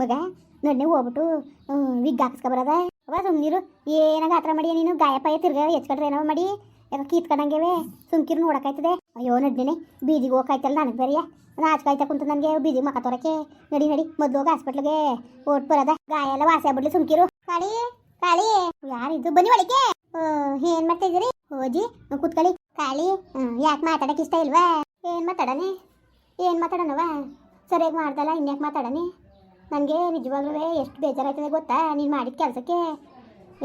ಮಗ ನಡ್ನೆ ಹೋಗ್ಬಿಟ್ಟು ವಿಗ್ ಹಾಕಿಸ್ಕೊಬರದ? ಅವ ಸುಮ್ನಿರು ಏನಾಗ ಆತರ ಮಾಡಿ ನೀನು? ಗಾಯ ಪಾಯ ತಿರ್ಗ ಹೆಚ್ಕೊಂಡ್ರೆ ಏನೋ ಮಾಡಿ. ಯಾಕೆ ಕೀತ್ಕೊಂಡಂಗೆವೆ, ಸುಮ್ಕಿರು ನೋಡಕ್ಕಾಯ್ತದೆ. ಅಯ್ಯೋ ನಡ್ನೆ ಬೀದಿಗೆ ಹೋಗಾಯ್ತಲ್ಲ ನನಗೆ ಬೇರೆಯ. ನಾಚ್ಕಾಯ್ತಾ ಕುಂತು ನನಗೆ, ಬೀದಿಗೆ ಮಕ ತೋರಕ್ಕೆ. ನಡಿ ನಡಿ, ಮೊದಲು ಹೋಗಿ ಹಾಸ್ಪಿಟ್ಲಿಗೆ. ಓಟ್ ಬರದ. ಗಾಯ ಎಲ್ಲ ವಾಸಿ ಆಗ್ಬಿಡ್ಲಿ, ಸುಮ್ಕಿರು. ಕಾಳಿ ಕಾಳಿ. ಯಾರಿದ್ದು? ಬನ್ನಿ ಒಳಗೆ ಏನ್ ಮಾಡ್ತಾ ಓಜಿ ಹೋಜಿ ಕೂತ್ಕೊಳ್ಳಿ. ಕಾಳಿ ಯಾಕೆ ಮಾತಾಡಕ್ಕೆ ಇಷ್ಟ ಇಲ್ವಾ? ಏನ್ ಮಾತಾಡನೆ? ಏನ್ ಮಾತಾಡೋಣವ ಸರಿಯಾಗಿ ಮಾಡ್ದಲ್ಲ, ಇನ್ಯಾಕೆ ಮಾತಾಡನೆ? ನನಗೆ ನಿಜವಾಗ್ಲೂ ಎಷ್ಟು ಬೇಜಾರಾಯ್ತದೆ ಗೊತ್ತಾ? ನೀನು ಮಾಡಿದ ಕೆಲಸಕ್ಕೆ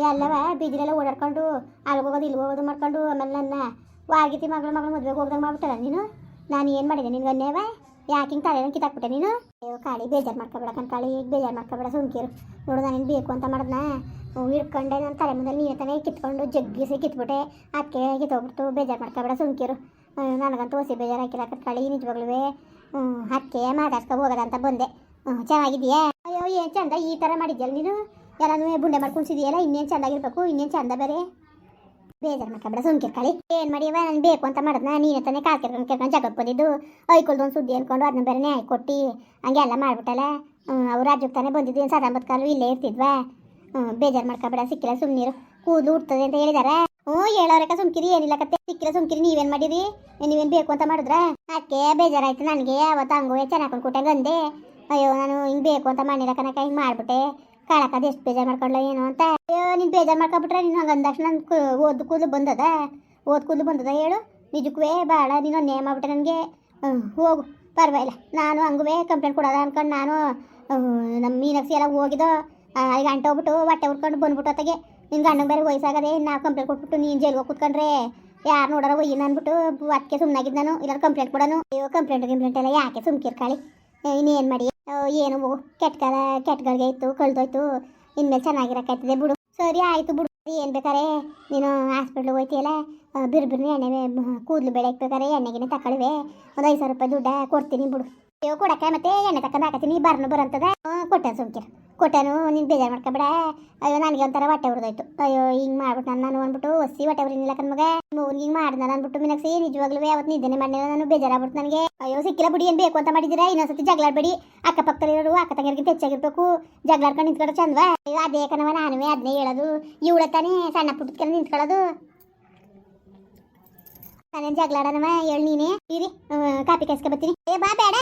ಎಲ್ಲವ ಬೀದಿಲೆಲ್ಲ ಓಡಾಡ್ಕೊಂಡು ಹೋಗೋದು ಇಲ್ಲಿ ಹೋಗೋದು ಮಾಡ್ಕೊಂಡು, ಆಮೇಲೆ ನನ್ನ ವಾರ್ಗಿತಿ ಮಗಳು ಮಗಳು ಮದುವೆಗೆ ಹೋಗ್ದಂಗೆ ಮಾಡ್ಬಿಟ್ಟಲ್ಲ ನೀನು? ನಾನು ಏನು ಮಾಡಿದೆ ನಿನ್ಗೆ ಅನ್ಯವ ಯಾಕೆ ಹಿಂಗೆ ತಲೆನ ಕಿತ್ತಾಕ್ಬಿಟ್ಟೆ ನೀನು? ಅಯ್ಯೋ ಕಾಳಿ, ಬೇಜಾರು ಮಾಡ್ಕೊಬೇಡ ಕಣ್ ಕಾಳಿ ಈಗ ಬೇಜಾರು ಮಾಡ್ಕೊಬೇಡ ಸುಮ್ಕಿರು. ನೋಡು ನಾನು ಬೇಕು ಅಂತ ಮಾಡಿದ್ನ? ಹಿಡ್ಕೊಂಡೆ ನನ್ನ ತಲೆ ಮುಂದೆ ನೀನು ತಾನೇ ಕಿತ್ಕೊಂಡು ಜಗ್ಗಿಸಿ ಕಿತ್ಬಿಟ್ಟೆ. ಅಕ್ಕೆ ಕಿತ್ತೋಗ್ಬಿಟ್ಟು ಬೇಜಾರು ಮಾಡ್ಕೊಬೇಡ ಸುಮ್ಕಿರು. ನನಗಂತೂ ಹೊಸಿ ಬೇಜಾರು ಹಾಕಿಲ್ಲ ಕಣ್ ಕಾಳಿ ನಿಜವಾಗ್ಲೂ ಅಕ್ಕೆ ಮಾತಾಡ್ಸ್ಕೊ ಹೋಗೋದಂತ ಬಂದೆ. ಹ್ಮ್, ಚೆನ್ನಾಗಿದ್ಯಾ ಅಯ್ಯೋ ಏನು ಚಂದ ಈ ಥರ ಮಾಡಿದ್ಯಲ್ಲ ನೀನು? ಎಲ್ಲನೂ ಬುಂಡೆ ಮಾಡ್ಕೊಂಡ್ಸಿದ್ಯಲ್ಲ ಇನ್ನೇನು ಚೆಂದಾಗಿರ್ಬೇಕು ಇನ್ನೇನು ಚಂದ ಬೇರೆ? ಬೇಜಾರು ಮಾಡ್ಕೊಬೇಡ ಸುಮ್ಕಿರ್ ಕಳಿ. ಏನು ಮಾಡಿವ ನಾನು ಬೇಕು ಅಂತ ಮಾಡಿದ್ನ? ನೀನೇ ತಾನೇ ಕಾಲು ಕೆರ್ಕೊಂಡು ಕೆರ್ಕೊಂಡು ಜಗಕ್ಕೆ ಬಂದಿದ್ದು. ಐಕೊಳ್ದು ಒಂದು ಸುದ್ದಿ ಅನ್ಕೊಂಡು ಅದನ್ನ ಬೇರೆ ನ್ಯಾಯ ಕೊಟ್ಟು. ಹಂಗೆ ಎಲ್ಲ ಮಾಡ್ಬಿಟ್ಟಲ್ಲ. ಅವ್ರು ರಾಜ್ಯಕ್ಕೆ ತಾನೇ ಬಂದಿದ್ದು. ಏನು ಸದಾ ಇಲ್ಲೇ ಇರ್ತಿದ್ವಾ? ಹ್ಞೂ ಬೇಜಾರು ಮಾಡ್ಕೊಬೇಡ ಸಿಕ್ಕಿಲ್ಲ ಸುಮ್ಮನಿರು ಕೂದಲು ಉಡ್ತದೆ ಅಂತ ಹೇಳಿದಾರೆ? ಹ್ಞೂ ಹೇಳೋರಕ್ಕ ಸುಮ್ಕಿರಿ ಏನಿಲ್ಲ ಕತ್ತೆ. ಸಿಕ್ಕಿಲ್ಲ ಸುಮ್ಕಿರಿ ನೀವೇನು ಮಾಡಿರಿ? ನೀವೇನು ಬೇಕು ಅಂತ ಮಾಡಿದ್ರ? ಅದಕ್ಕೆ ಬೇಜಾರಾಯ್ತು ನನಗೆ. ಅವತ್ತು ಹಂಗೋ ಚೆನ್ನಾಗಿ ಕೊಟ್ಟೆ ಗಂದೆ ಅಯ್ಯೋ, ನಾನು ಹಿಂಗೆ ಬೇಕು ಅಂತ ಮಾಡಿಲ್ಲ ಕನಕ ಹಿಂಗೆ ಮಾಡ್ಬಿಟ್ಟೆ. ಕಾಳಕ್ಕದು ಎಷ್ಟು ಬೇಜಾರು ಮಾಡ್ಕೊಳ್ಳ ಏನು ಅಂತ. ಅಯ್ಯೋ, ನೀನು ಬೇಜಾರು ಮಾಡ್ಕೊಬಿಟ್ರೆ ನೀನು ಹಂಗೆ ಅಂದಾಕ್ಷಣ ನನ್ನ ಓದ್ ಕೂದಲು ಬಂದದ? ಓದ್ ಕೂದಲು ಬಂದದ ಹೇಳು? ನಿಜಕ್ಕೂ ಭಾಳ ನೀನು ನೇಮ್ ಆಗ್ಬಿಟ್ಟೆ ನನಗೆ. ಹೋಗು. ಪರವಾಗಿಲ್ಲ. ನಾನು ಹಂಗುವೆ ಕಂಪ್ಲೇಂಟ್ ಕೊಡೋದ ಅನ್ಕೊಂಡು ನಾನು ನಮ್ಮ ಮೀನಕ್ಸಿ ಎಲ್ಲ ಹೋಗಿದ್ದೋ ಗಂಟೆ ಹೋಗ್ಬಿಟ್ಟು ಹೊಟ್ಟೆ ಉಟ್ಕೊಂಡು ಬಂದ್ಬಿಟ್ಟು ಅತ್ತಗೆ. ನಿನ್ನ ಗಂಡಂಗೆ ಬೇರೆ ವಯಸ್ಸಾಗದೆ ನಾವು ಕಂಪ್ಲೇಂಟ್ ಕೊಟ್ಬಿಟ್ಟು ನೀನು ಜೈಲ್ಗೆ ಹೋಗಿ ಕೂತ್ಕೊಂಡ್ರೆ ಯಾರು ನೋಡಾರ ಒಯ್ಯಿನ ಅಂದ್ಬಿಟ್ಟು ಅದಕ್ಕೆ ಸುಮ್ಮನಾಗಿದ್ದು ನಾನು. ಇಲ್ಲ ಕಂಪ್ಲೇಂಟ್ ಕೊಡೋನು. ಅಯ್ಯೋ, ಕಂಪ್ಲೇಂಟ್ ಕಂಪ್ಲೇಂಟ್ ಎಲ್ಲ ಯಾಕೆ ಸುಮ್ಕಿರ್ಕಾಳಿ ಇನ್ನೇನು ಮಾಡಿ? ಏನು ಕೆಟ್ಟ ಕೆಟ್ಟಗಳಿಗೆ ಇತ್ತು, ಕಳ್ದೋಯ್ತು. ಇನ್ಮೇಲೆ ಚೆನ್ನಾಗಿರಕತ್ತಿದೆ ಬಿಡು. ಸರಿ, ಆಯಿತು ಬಿಡು. ಏನು ಬೇಕಾರೆ? ನೀನು ಹಾಸ್ಪಿಟ್ಲಿಗೆ ಹೋಯ್ತಿಯಲ್ಲ ಬಿರು ಬಿರ್ನಿ ಎಣ್ಣೆ ಕೂದಲು ಬೆಳಗ್ಗೆ ಬೇಕಾರೆ ಎಣ್ಣೆಗಿನ ತಗೊಳ್ಳುವೆ ಒಂದು ಐದು ಸಾವಿರ ರೂಪಾಯಿ ದುಡ್ಡ ಕೊಡ್ತೀನಿ ಬಿಡು. ಕೊಡಕ್ಕೆ ಮತ್ತೆ ಎಣ್ಣೆ ತಕ್ಕಂದು ಹಾಕತ್ತೀನಿ, ಬರ್ನು ಬರಂತದ? ಕೊಟ್ಟೆ ಸುಮ್ಕಿರ ಕೊಟ್ಟನು, ನೀನು ಬೇಜಾರು ಮಾಡ್ಕೊಬೇಡ. ಅಯ್ಯೋ, ನನಗೆ ಒಂಥರ ಹೊಟ್ಟೆ ಉರಿದೋಯ್ತು. ಅಯ್ಯೋ, ಹಿಂಗೆ ಮಾಡ್ಬಿಟ್ಟು ನಾನು ನಾನು ಅಂದ್ಬಿಟ್ಟು ಒಸಿ ಹೊಟ್ಟೆ ಉರಿನಿಲ್ಲ ಕಣ್ ಮಗ. ಹಿಂಗೆ ನಾನು ಅಂದ್ಬಿಟ್ಟು ಮಿನಕ್ಸಿ ನಿಜವಾಗ್ಲೂ ಯಾವತ್ತು ನಿದ್ದೆನೆ ಮಾಡಿಲ್ಲ ನಾನು ಬೇಜಾರಾಗ್ಬಿಟ್ಟು ನನಗೆ. ಅಯ್ಯೋ, ಸಿಕ್ಕಿಲ್ಲ ಬಿಡಿ, ಏನು ಬೇಕು ಅಂತ ಮಾಡಿದ್ದೀರಾ ಇನ್ನೊಂದ್ಸತಿ ಜಗಳಾಡ್ಬೇಡಿ ಅಕ್ಕಪಕ್ಕದಲ್ಲಿರೋರು ಅಕ್ಕ ತಂಗಿಯರ್ಗಿಂತ ಹೆಚ್ಚಾಗಿರ್ಬೇಕು. ಜಗಳಾಡ್ಕೊಂಡು ನಿಂತ್ಕೊಳ್ಳೋ ಚಂದವಾ. ಅಯ್ಯೋ, ಅದೇ ಕಣವ ನಾನುವೇ ಅದನ್ನೇ ಹೇಳೋದು. ಇವಳ ತಾನೇ ಸಣ್ಣ ಪುಟ್ಟದ ನಿಂತ್ಕೊಳ್ಳೋದು. ನಾನೇನು ಜಗಳಾಡನವ ಹೇಳಿ ನೀನೇ. ಇರಿ ಕಾಪಿ ಕಾಯಿಸ್ಕೊ ಬರ್ತೀನಿ. ಏ, ಬಾ, ಬೇಡ.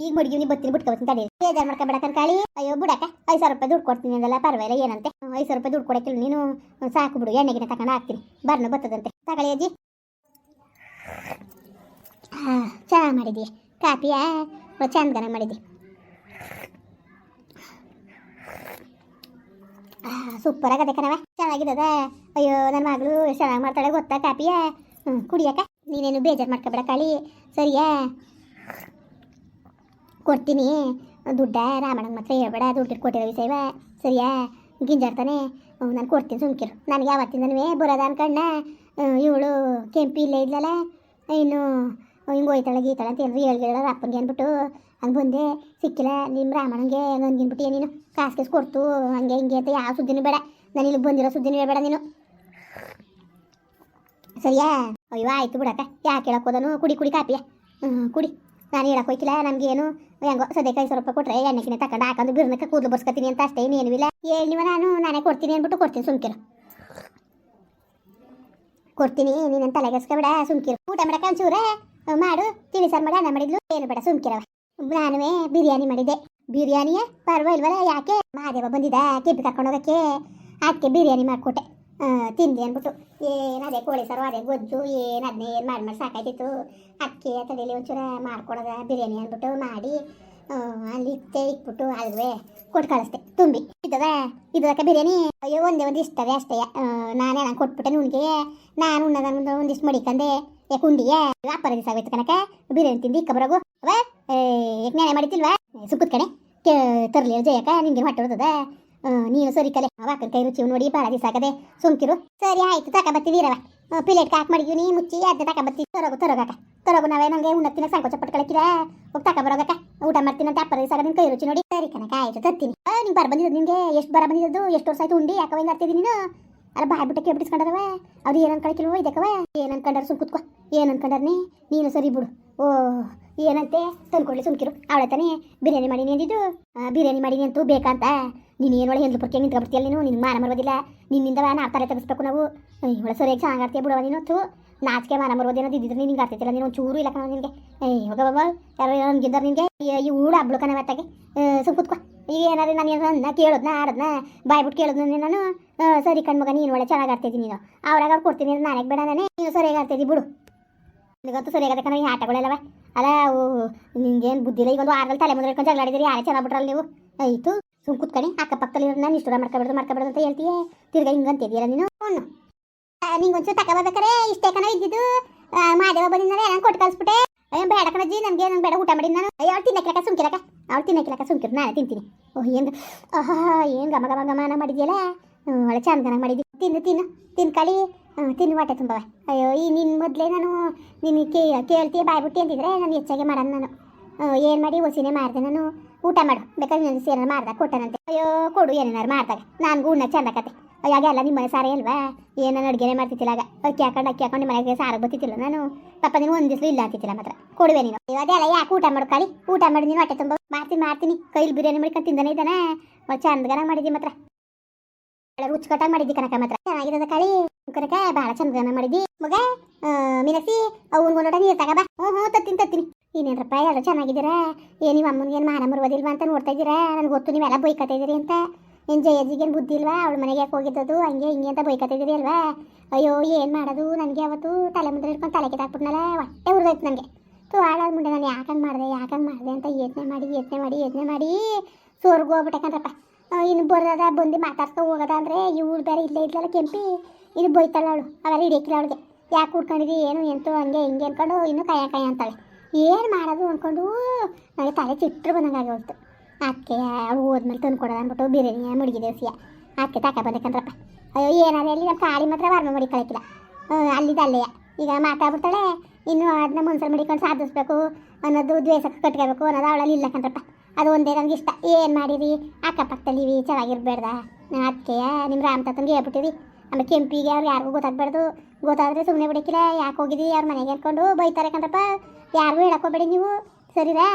ಈಗ ಮಡ್ಗಿವ್ನಿ ಬತ್ತೀನಿ ಬಿಟ್ಕೊ ಬರ್ತೀನಿ ಬೇಜಾರ್ ಮಾಡ್ಕೊಬೇಡ ಕಣ್ಕಾಳಿ ಅಯ್ಯೋ ಬಿಡಕ ಐದು ಸಾವಿರ ರೂಪಾಯಿ ದುಡ್ಡು ಕೊಡ್ತೀನಿ ಅಂದಲ್ಲ, ಪರವಾಗಿಲ್ಲ, ಏನಂತೆ? ಐದು ಸಾವಿರ ರೂಪಾಯಿ ದುಡ್ಡು ಕೊಡಕ್ಕಿಲ್ಲ ನೀನು ಸಾಕು ಬಿಡು ಎಣ್ಣೆಗಿನ ತಕೊಂಡು ಹಾಕ್ತೀನಿ. ಬರ್ನು ಬರ್ತದಂತೆ ತಗೊಳ್ಳಿ ಅಜ್ಜಿ. ಚಹ ಚೆನ್ನಾಗಿ ಕಾಫಿಯಾ? ಚಂದಗನ ಮಾಡಿದ್ವಿ ಸೂಪರ್ ಆಗದೆ ಕಣವ ಚೆನ್ನಾಗಿದ್ದದ ಅಯ್ಯೋ ನನ್ನ ಮಗಳು ಚೆನ್ನಾಗಿ ಮಾಡ್ತಾಳೆ ಗೊತ್ತಾ ಕಾಪಿಯಾ ಹ್ಞೂ ಕುಡಿಯಕ್ಕ? ನೀನೇನು ಬೇಜಾರು ಮಾಡ್ಕೊಬೇಡ ಕಾಳಿ. ಸರಿಯಾ? ಕೊಡ್ತೀನಿ. ದುಡ್ಡ ರಾಮಣ್ಣನ ಮಾತ್ರ ಹೇಳ್ಬೇಡ, ದುಡ್ಡು ಕೊಟ್ಟಿರೋ ವಿಷಯವ ಸರಿಯಾ? ಗಿಂಜಾಡ್ತಾನೆ ನಾನು ಕೊಡ್ತೀನಿ, ಸುಮ್ಕಿರು. ನನಗೆ ಯಾವತ್ತಿಂದನೂ ಬರೋದ ಅನ್ಕಣ್ಣ ಇವಳು ಕೆಂಪಿ ಇಲ್ಲೇ ಇದ್ಲಲ್ಲ? ಇನ್ನು ಹಿಂಗೆ ಹೋಯ್ತಾಳೆ, ಗೀತಾಳೆ ಅಂತ ಏನಾದ್ರು ಹೇಳ್ಗಿಲ್ಲ ಅಪ್ಪನಿಗೆ ಅಂದ್ಬಿಟ್ಟು ಹಂಗೆ ಬಂದೆ. ಸಿಕ್ಕಿಲ್ಲ ನಿಮ್ಮ ರಾಮಣ್ಣಂಗೆ ನನಗಿನ್ಬಿಟ್ಟು ನೀನು ಕಾಸು ಕೇಸು ಕೊಡ್ತು. ಹಂಗೆ ಹಿಂಗೆ ಅಂತ ಯಾವ ಸುದ್ದಿನೂ ಬೇಡ. ನಾನು ಇಲ್ಲಿ ಬಂದಿರೋ ಸುದ್ದಿನೂ ಹೇಳ್ಬೇಡ ನೀನು. ಸರಿಯಾ? ಅಯ್ಯೋ, ಆಯಿತು ಬಿಡಕ್ಕ. ಯಾಕೆ ಹೇಳಕ್ ಹೋದನು? ಕುಡಿ ಕುಡಿ ಕಾಪಿಯ. ಹ್ಞೂ, ಕುಡಿ. ನಾನು ಹೇಳಕ್ ಹೋಯ್ತಿಲ್ಲ ನಮ್ಗೇನು ಹೆಂಗೋ, ಸದ್ಯಕ್ಕೆ ಸ್ವಲ್ಪ ರೂಪಾಯಿ ಕೊಟ್ರೆ ಎಣ್ಣೆಕಿನ ತಕೊಂಡು ಹಾಕೊಂಡು ಬಿರ್ನಕ್ಕೆ ಕೂದಲು ಬರ್ಸ್ಕೊತೀನಿ ಅಂತ ಅಷ್ಟೇ, ಇನ್ನೇನು ಇಲ್ಲ. ಹೇಳಿ ನೀವು, ನಾನು ನಾನೇ ಕೊಡ್ತೀನಿ ಅಂದ್ಬಿಟ್ಟು ಕೊಡ್ತೀನಿ ಸುಮ್ಕಿರು. ಕೊಡ್ತೀನಿ, ನೀನು ತಲೆಗೆಸ್ಕೊಬೇಡ ಸುಮ್ಕಿರು. ಊಟ ಮಾಡಕ್ಕೆ ಒಂಚೂರ ಮಾಡು. ತಿಳಿ ಸಾರು ಮಾಡಿ ಅನ್ನ ಮಾಡಿದ್ಲು. ಏನು ಬೇಡ ಸುಮ್ಕಿರವ ನಾನುವೇ ಬಿರಿಯಾನಿ ಮಾಡಿದ್ದೆ. ಬಿರಿಯಾನಿಯೇ ಪರವಾಗಿಲ್ವಲ್ಲ ಯಾಕೆ? ಮಹಾದೇವ ಬಂದಿದ್ದ ಕೆಬ್ಬಿ ಕರ್ಕೊಂಡು ಹೋಗಕ್ಕೆ, ಅದಕ್ಕೆ ಬಿರಿಯಾನಿ ಮಾಡಿಕೊಟ್ಟೆ. ತಿಂದೆ ಅಂದ್ಬಿಟ್ಟು ಏನು ಅದೇ ಕೋಳಿ ಸಾರು ಅದೇ ಗೊಜ್ಜು ಏನು ಏನು ಮಾಡಿ ಮಾಡಿ ಸಾಕಾಯ್ತಿತ್ತು. ಅಕ್ಕಿ ತಲೆಯಲ್ಲಿ ಒಂಚೂರ ಮಾಡ್ಕೊಡೋದ ಬಿರಿಯಾನಿ ಅಂದ್ಬಿಟ್ಟು ಮಾಡಿ ಅಲ್ಲಿ ಇತ್ತೆ ಇಟ್ಬಿಟ್ಟು ಅಲ್ವೇ ಕೊಟ್ಟು ಕಳಿಸ್ದೆ ತುಂಬಿ. ಇದ್ದದ ಇದಕ್ಕೆ ಬಿರಿಯಾನಿ? ಅಯ್ಯೋ ಒಂದೇ ಒಂದು ಇಷ್ಟವೇ ಅಷ್ಟೇ ನಾನೇ ನಾನು ಕೊಟ್ಬಿಟ್ಟೆ ನುಣ್ಗೆ ನಾನು ಉಣ್ಣದ ಒಂದಿಷ್ಟು ಮಡಿಕಂದೆ. ಯಾಕೆ ಉಂಡಿಯೇ? ವ್ಯಾಪಾರ ದಿವಸ ಆಗೋಯ್ತು ಕನಕ ಬಿರಿಯಾನಿ ತಿಂದು ಇಕ್ಕ ಬರೋಗು. ಅವ ಏಕ್ ನಾನೇ ಮಾಡಿತಿಲ್ವಾ ಸುಕ್ಕದ ಕಣೆ. ತರಲಿ ಜಯಕ ನಿಂಗೆ ಹೊಟ್ಟೆ ಆ, ನೀನು ಸರಿ ಕಲೆ ಅವಾಕನ್ ಕೈ ರುಚಿ ನೋಡಿ ಭಾಳ ದಿವಸ ಆಗದೆ ಸುಮ್ಕಿರು. ಸರಿ, ಆಯ್ತು, ತಕ ಬತ್ತೀರವ ಪ್ಲೇಟ್ ಮಾಡಿದ್ವಿ ನೀ, ಮುಚ್ಚಿ ಅದನ್ನ ತಕ ಬತ್ತಿ ತರೋಗು ತರೋಗಾಕ ತರೋಗು ನಾವೇ ನಂಗೆ ಉಣ್ಣತ್ತಿನ ಸಂಕೋಚ ಪಟ್ಟು ಕಳಕಿರ ಹೋಗಿ ತಕ ಬರೋಗಕ ಊಟ ಮಾಡ್ತೀನಿ ಅಂತ ಅಪ್ಪರ ದಿವಸ ಕೈ ರುಚಿ ನೋಡಿ. ಸರಿ ಕನಕ ಆಯ್ತು ತತ್ತೀನಿ ನಿಂಗೆ ಬರ ಬಂದಿದ್ದು ನಿಂಗೆ? ಎಷ್ಟು ಬರ ಬಂದಿದ್ದು ಎಷ್ಟು ವರ್ಷ ಆಯ್ತು ಉಂಡಿ? ಯಾಕೆ ಹಿಂಗೆ ಆಡ್ತಿದ್ದೀನಿ ನೀನು? ಅಲ್ಲ, ಬಾಯ್ ಬಿಟ್ಟ ಕೇಳ್ಬಿಟ್ಟಿಸ್ಕೊಂಡಾರವ ಅವ್ರು ಏನು ಅನ್ಕೊಳಕಿಲ್ವೋ ಇದಕ್ಕವ? ಏನು ಅನ್ಕೊಂಡಾರ ಸುಮ್ ಕುತ್ಕೋ. ಏನು ಅನ್ಕೊಂಡಾರ ನೀನು ಸರಿ ಬಿಡು. ಓ ಏನಂತೆ? ತಂದ್ಕೊಡ್ಲಿ ಸುಮ್ಕಿರು. ಅವಳ ತಾನೇ, ಬಿರಿಯಾನಿ ಮಾಡೀನಿ ಅಂದಿದ್ದು. ಬಿರಿಯಾನಿ ಮಾಡೀನಿ ಅಂತೂ ಬೇಕಂತ. ನೀನು ಏನು ಒಳ್ಳೆ ಪುರ್ಕೆ ಪರ್ಕೆ ನಿಂತ್ಕೊಬಿಡ್ತೀಯಲ್ಲ ನೀನು? ನಿನ್ನ ಮಾನ ಮರೋದಿಲ್ಲ ನಿನ್ನಿಂದ ನಾವು ತಲೆ ತೆಗಿಸ್ಬೇಕು ನಾವು. ಇವಳ ಸರಿಯಾಗಿ ಚೆನ್ನಾಗಿ ಆಡ್ತೀಯ ಬಿಡುವ ನೀನು ತೂ ನಾಚಿಕೆ ಮಾನ ಮರೋದೇನೋ ಇದ್ದಿದ್ರೆ ನಿನ್ಗೆ ಆಗ್ತೈತಿಲ್ಲ ನೀನು? ಚೂರು ಇಲ್ಲ ಕಣ ನಿನಗೆ. ಏಯ್ ಹೋಗ ಬಾಬಾ ಯಾರು ನನ್ಗಿದ್ದಾರ ನಿನಗೆ. ಈ ಊಡ ಹಬ್ಳು ಕಣ ಮತ್ತಾಗೆ ಸುಮ್ ಕುತ್ಕೋ. ಈಗ ಏನಾದ್ರೆ ನಾನು ಏನನ್ನ ಕೇಳೋದ್ನ, ಆಡೋದ್ನ, ಬಾಯ್ಬಿಟ್ಟು ಕೇಳೋದ್ನ ನಾನು ಸರಿ ಕಣ್ಮಗ, ನೀನು ಒಳ್ಳೆ ಚೆನ್ನಾಗಿ ಆಡ್ತಿದ್ದೀನಿ ನೀನು. ಅವ್ರಾಗ ಅವ್ರು ಕೊಡ್ತೀನಿ ನಾನೇ ಬೇಡ ನಾನೇ? ನೀನು ಸರಿಯಾಗಿ ಆಡ್ತಿದ್ದಿ ಬಿಡು. ನಿನಗಂತೂ ಸರಿ ಆಗತ್ತೆ ಈ ಆಟಗಳೆಲ್ಲವ. ಅಲ್ಲ ಅವು ನಿಂಗೇನು ಬುದ್ಧಿ ಇಲ್ಲ ಈಗ ಒಂದು ಆರಲ್ಲಿ ತಲೆ ಮುಂದೆ ಜಗಳ ಆಡಿದಿರಿ, ಯಾರೇ ಚೆನ್ನಾಗಿ ಬಿಟ್ರಲ್ಲ ನೀವು. ಆಯಿತು, ಸುಮ್ ಕುತ್ಕಣಿ, ಅಕ್ಕಪಕ್ಕದಲ್ಲಿ ನಾನು ಇಷ್ಟರ ಮಾಡ್ಕೊಬಿಡ್ದು ಮಾಡ್ಕೊಬಿಡ್ದು ಅಂತ ಹೇಳ್ತೀಯ. ತಿರ್ಗಾ ಹಿಂಗಂತಿದ್ಯಲ್ಲ ನೀನು? ಹ್ಞೂ. ನಿಂಗೊಂಚೂರು ತಗೋಬೇಕಾರೆ ಇಷ್ಟೇ ಕಣ, ಇದ್ದಿದ್ದು. ಮಾದೇವ ಬಂದಿದ್ದಾರೆ ನಾನು ಕೊಟ್ಟು ಕಳಿಸ್ಬಿಟ್ಟೆ. ಅಯ್ಯೋ, ಬೇಡ ಕಣಜ್ಜಿ ನನಗೆ ನಾನು ಬೇಡ ಊಟ ಮಾಡಿ ನಾನು. ಅಯ್ಯೋ ಅವ್ರು ತಿನ್ನಕ್ಕಿಲಕ್ಕ ಸುಮ್ಕಿರಕ್ಕ ಅವ್ರು ತಿನ್ನಕ್ಕಿಲಕ್ಕ ಸುಮ್ಕಿರು ನಾನು ತಿಂತೀನಿ. ಓಹ್ ಏನು ಆಹಾ ಏನು ಗಮ ಗಮ ಘಮನ ಮಾಡಿದ್ಯಲ್ಲ. ಒಳ್ಳೆ ಚಂದನಾಗಿ ಮಾಡಿದ್ದಿ. ತಿನ್ನು ತಿನ್ನು ತಿನ್ಕಳಿ ಹ್ಮ್, ತಿನ್ನು ಹೊಟ್ಟೆ ತುಂಬವ ಅಯ್ಯೋ ಈ ನಿನ್ನ ಮೊದಲೇ ನಾನು ನಿನ್ನ ಕೇ ಕೇಳ್ತೀಯ ಬಾಯ್ಬಿಟ್ಟು ಅಂತಿದ್ರೆ ನಾನು ಹೆಚ್ಚಾಗೆ ಮಾಡೋಣ ನಾನು. ಏನು ಮಾಡಿ ಒಸಿನೇ ಮಾಡಿದೆ ನಾನು. ಊಟ ಮಾಡು. ಬೇಕಾದ್ರೆ ನನ್ನ ಸೇನ ಮಾಡ್ದೆ ಕೊಟ್ಟನಂತೆ. ಅಯ್ಯೋ ಕೊಡು ಏನೇನಾರು ಮಾಡ್ದಾಗ. ನನಗೂ ಉಣ್ಣ ಚಂದಕತೆ ಅಯ್ಯಾಗ ಎಲ್ಲ ನಿಮ್ಮ ಸಾರೇ ಅಲ್ವಾ? ಏನಾರು ಅಡುಗೆನೇ ಮಾಡ್ತಿತ್ತಿಲ್ಲ ಆಗ. ಅಕ್ಕಿ ಹಾಕೊಂಡು ಅಕ್ಕಿ ಹಾಕೊಂಡು ಮನೆಗೆ ಸಾರು ಬತ್ತಿತ್ತಿಲ್ಲ ನಾನು. ಪಾಪ ನೀನು ಒಂದು ದಿವಸ ಇಲ್ಲ ಅಂತಿದ್ದಿಲ್ಲ ಮಾತ್ರ. ಕೊಡುವೆ ನೀನು. ಅದೆಲ್ಲ ಯಾಕೆ ಊಟ ಮಾಡು ಕಾಳಿ? ಊಟ ಮಾಡಿ ನೀನು ಹೊಟ್ಟೆ ತುಂಬ. ಮಾಡ್ತೀನಿ ಮಾಡ್ತೀನಿ. ಕೈಲಿ ಬಿರಿಯಾನಿ ಮಾಡ್ಕೊಂಡು ತಿಂದಾನೆ ಇದ್ದಾನೆ. ಚಂದಗನ ಮಾಡಿದ್ದೀನಿ ಮಾತ್ರ. ಒಳ್ಳೆ ರುಚಿಕಟ್ಟಾಗಿ ಮಾಡಿದ್ದಿ ಕನಕ ಮಾತ್ರ. ಚೆನ್ನಾಗಿರೋದ ಕಳಿ. ಕನಕ ಭಾಳ ಚಂದ ಮಾಡಿದ್ದಿ. ಮಗ ಮೀನಾಕ್ಷಿ ಅವ್ನ ಒಂದೋಟ ನೀರು ತಗೋಬಾ ಹ್ಞೂ ಹ್ಞೂ ತತ್ತೀನಿ ತತ್ತೀನಿ. ಇನ್ನೇನ್ರಪ್ಪ ಎಲ್ಲ ಚೆನ್ನಾಗಿದ್ದೀರಾ? ಏನು ನಿಮ್ಮ ಅಮ್ಮನಿಗೆ ಏನು ಮಾನ ಮರುವುದಿಲ್ವಾ ಅಂತ ನೋಡ್ತಾ ಇದ್ದೀರಾ? ನನಗೆ ಗೊತ್ತು ನೀವೆಲ್ಲ ಬೈಕತ್ತಾ ಇದ್ದೀರಿ ಅಂತ. ಏನು ಜಯಜಿಗೇನು ಬುದ್ಧಿ ಇಲ್ವಾ? ಅವಳ ಮನೆಗೆ ಯಾಕೆ ಹೋಗಿದ್ದದು? ಹಂಗೆ ಹಿಂಗೆ ಅಂತ ಬೈಕತ್ತಾ ಇದ್ದೀರಿ ಅಲ್ವಾ? ಅಯ್ಯೋ ಏನು ಮಾಡೋದು? ನನಗೆ ಅವತ್ತು ತಲೆ ಮುಂದೆ ಇಟ್ಕೊಂಡು ತಲೆ ಕೆತ್ತಾಕ್ಬಿಟ್ನಲ್ಲ ಹೊಟ್ಟೆ ಉರಿದೈತೆ ನನಗೆ. ತು ಹಾಳಾದ ಮುಂದೆ ನಾನು ಯಾಕಂಗೆ ಮಾಡಿದೆ ಯಾಕಂಗೆ ಮಾಡಿದೆ ಅಂತ ಯೋಚನೆ ಮಾಡಿ ಯೋಚನೆ ಮಾಡಿ ಯೋಚನೆ ಮಾಡಿ ಸೋರ್ಗು ಹೋಗ್ಬಿಟ್ಟೆ ಕಣ್ರಪ್ಪ. ಆ, ಇನ್ನು ಬರೋದ, ಬಂದು ಮಾತಾಡ್ತಾ ಹೋಗೋದ ಅಂದರೆ ಇವಳು ಬೇರೆ ಇಲ್ಲೇ ಇದ್ಲಲ್ಲ ಕೆಂಪಿ ಇದು ಬೈತಾಳೆ ಅವಳು. ಅವೆಲ್ಲ ಹಿಡಿಯಕ್ಕಿಲ್ಲ ಅವಳಿಗೆ. ಯಾಕೆ ಕೂಡ್ಕೊಂಡಿದ್ದಿ ಏನು ಎಂತೋ ಹಂಗೆ ಹಿಂಗೆ ಅಂದ್ಕೊಂಡು ಇನ್ನೂ ಕೈಯ ಕಾಯ ಅಂತಾಳೆ. ಏನು ಮಾಡೋದು ಅಂದ್ಕೊಂಡು ನನಗೆ ತಲೆ ಚಿಟ್ರು ಬಂದಂಗೆ ಆಗೋಯ್ತು. ಅದಕ್ಕೆ ಅವಳು ಹೋದ್ಮೇಲೆ ತಂದು ಕೊಡೋದು ಅಂದ್ಬಿಟ್ಟು ಬಿರಿಯಾನಿ ಮುಡಿಗೆ ದೇವಸಿಯ ಅದಕ್ಕೆ ತಾಕ ಬಂದಕ್ಕಂದ್ರಪ್ಪ. ಅಯ್ಯೋ ಏನಾರು ಅಲ್ಲಿ ನಮ್ಮ ಕಾಳಿ ಮಾತ್ರ ವರ್ಮ ಮಡಿ ಕಳಕಿಲ್ಲ ಅಲ್ಲಿದ್ದ ಅಲ್ಲೆಯ ಈಗ ಮಾತಾಡ್ಬಿಡ್ತಾಳೆ, ಇನ್ನು ಅದನ್ನ ಮನ್ಸಲ್ಲಿ ಮಡಿಕೊಂಡು ಸಾಧಿಸ್ಬೇಕು ಅನ್ನೋದು ದ್ವೇಷಕ್ಕೆ ಕಟ್ಕೋಬೇಕು ಅನ್ನೋದು ಅವಳಲ್ಲಿ ಇಲ್ಲ ಕಣ್ರಪ್ಪ ಅದು ಒಂದೇ ನನಗೆ ಇಷ್ಟ. ಏನು ಮಾಡಿರಿ? ಅಕ್ಕಪಕ್ಕದಲ್ಲಿ ಇವಿ ಚೆನ್ನಾಗಿರ್ಬೇಡ್ದ ಅದಕ್ಕೆ ನಿಮ್ಮ ರಾಮ್ ತಾತಂಗೆ ಹೇಳ್ಬಿಟ್ಟಿರಿ. ಆಮೇಲೆ ಕೆಂಪಿಗೆ ಅವ್ರು ಯಾರಿಗೂ ಗೊತ್ತಾಗಬಾರ್ದು ಗೊತ್ತಾದರೆ ಸುಮ್ಮನೆ ಬಿಡಕ್ಕಿಲ್ಲ ಯಾಕೆ ಹೋಗಿದ್ರಿ ಅವ್ರ ಮನೆಗೆ ಅನ್ಕೊಂಡು ಬೈತಾರೆ ಕಂದ್ರಪ್ಪ ಯಾರಿಗೂ ಹೇಳಕ್ಕೋಬೇಡಿ ನೀವು. ಸರಿರಾ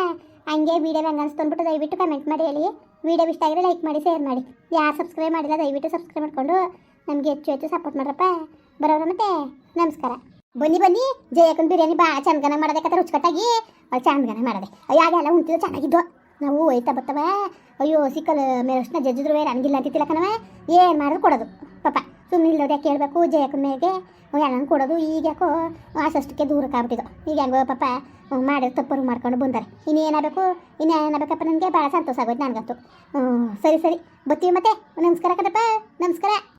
ಹಂಗೆ ವಿಡಿಯೋ ಹೆಂಗೆ ಅನಿಸ್ತು ಅಂದ್ಬಿಟ್ಟು ದಯವಿಟ್ಟು ಕಮೆಂಟ್ ಮಾಡಿ ಹೇಳಿ. ವಿಡಿಯೋ ಇಷ್ಟ ಆಗಿದ್ರೆ ಲೈಕ್ ಮಾಡಿ ಶೇರ್ ಮಾಡಿ. ಯಾರು ಸಬ್ಸ್ಕ್ರೈಬ್ ಮಾಡಿಲ್ಲ, ದಯವಿಟ್ಟು ಸಬ್ಸ್ಕ್ರೈಬ್ ಮಾಡಿಕೊಂಡು ನಮಗೆ ಹೆಚ್ಚು ಹೆಚ್ಚು ಸಪೋರ್ಟ್ ಮಾಡ್ರಪ್ಪ. ಬರೋರ ಮತ್ತೆ? ನಮಸ್ಕಾರ. ಬನ್ನಿ ಬನ್ನಿ. ಜಯಕನ್ ಬಿರಿಯಾನಿ ಭಾಳ ಚಂದಗನ ಮಾಡೋದೆ ಕತೆ ರುಚಿಕಟ್ಟಾಗಿ. ಚಂದಗನ ಮಾಡೋದೆ. ಯಾವ ಎಲ್ಲ ಉಂಟಿದ್ದು ಚೆನ್ನಾಗಿದ್ವು. ನಾವು ಒಯ್ತಾ ಬರ್ತವ ಅಯ್ಯೋ, ಸಿಕ್ಕಲ್ ಮೇಲಷ್ಟನ್ನ ಜಜ್ಜಿದ್ರು ನನಗಿಲ್ಲ ಅಂತಿತ್ತಿಲ್ಲ ಕಣವ ಏನು ಮಾಡಿದ್ರು ಕೊಡೋದು. ಪಾಪ ಸುಮ್ಮನೆ ಇಲ್ಲದೆ ಕೇಳಬೇಕು ಜಯಕ್ಕನ ಮೇಗೆ ಎಲ್ಲ ಕೊಡೋದು. ಈಗ ಯಾಕೋ ಆಸಷ್ಟಕ್ಕೆ ದೂರಕ್ಕೆ ಆಗ್ಬಿಟ್ಟಿದ್ದು. ಈಗ ಹೆಂಗೋ ಪಾಪ ಮಾಡಿ ತಪ್ಪರು ಮಾಡ್ಕೊಂಡು ಬಂದಾರೆ. ಇನ್ನೇನಾಗಬೇಕು ಇನ್ನೇನಾಗಬೇಕಪ್ಪ ನನಗೆ? ಭಾಳ ಸಂತೋಷ ಆಗೋಯ್ತು ನನಗಂತೂ. ಸರಿ ಸರಿ. ಬರ್ತೀವಿ ಮತ್ತೆ. ನಮಸ್ಕಾರ ಕಣಪ್ಪ ನಮಸ್ಕಾರ.